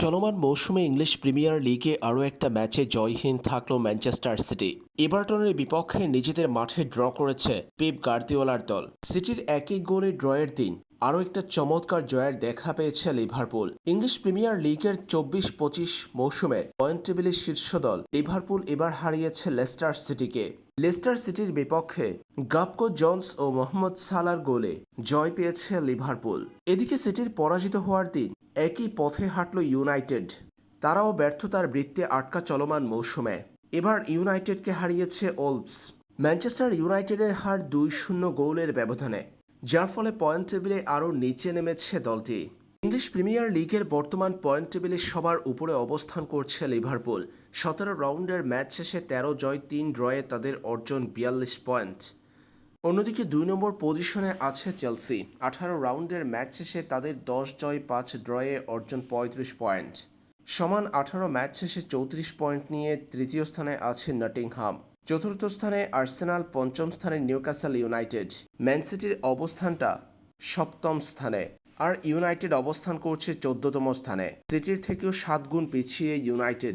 চলমান মৌসুমে English premier লিগে আরও একটা ম্যাচে জয়হীন থাকল ম্যানচেস্টার সিটি। এভারটনের বিপক্ষে নিজেদের মাঠে ড্র করেছে পেপ গার্দিওলার দল। সিটির একই গোলে ড্রয়ের দিন। আরও একটা চমৎকার জয়ের দেখা পেয়েছে লিভারপুল। ইংলিশ প্রিমিয়ার লিগের চব্বিশ পঁচিশ মৌসুমের পয়েন্ট টেবিলের শীর্ষ দল। লিভারপুল এবার হারিয়েছে লেস্টার সিটিকে। লেস্টার সিটির বিপক্ষে গাপকো জনস ও মোহাম্মদ সালার গোলে জয় পেয়েছে লিভারপুল। এদিকে সিটির পরাজিত হওয়ার দিন একই পথে হাঁটল ইউনাইটেড। তারাও ব্যর্থতার বৃত্তে আটকা চলমান মৌসুমে। এবার ইউনাইটেডকে হারিয়েছে ওলভস। ম্যানচেস্টার ইউনাইটেডের হার দুই শূন্য গোলের ব্যবধানে। যার ফলে পয়েন্ট টেবিলে আরও নিচে নেমেছে দলটি। ইংলিশ প্রিমিয়ার লিগের বর্তমান পয়েন্ট টেবিলে সবার উপরে অবস্থান করছে লিভারপুল সতেরো রাউন্ডের ম্যাচ শেষে তেরো জয়, তিন ড্রয়ে তাদের অর্জন বিয়াল্লিশ পয়েন্ট অন্যদিকে দুই নম্বর পজিশনে আছে চেলসি আঠারো রাউন্ডের ম্যাচ শেষে তাদের দশ জয়, পাঁচ ড্রয়ে অর্জন পঁয়ত্রিশ পয়েন্ট সমান আঠারো ম্যাচ শেষে চৌত্রিশ পয়েন্ট নিয়ে তৃতীয় স্থানে আছে নটিংহাম চতুর্থ স্থানে আর্সেনাল পঞ্চম স্থানে নিউকাসাল ইউনাইটেড। ম্যান সিটির অবস্থানটা সপ্তম স্থানে। আর ইউনাইটেড অবস্থান করছে চোদ্দতম স্থানে। সিটির থেকেও সাত গুণ পিছিয়ে ইউনাইটেড।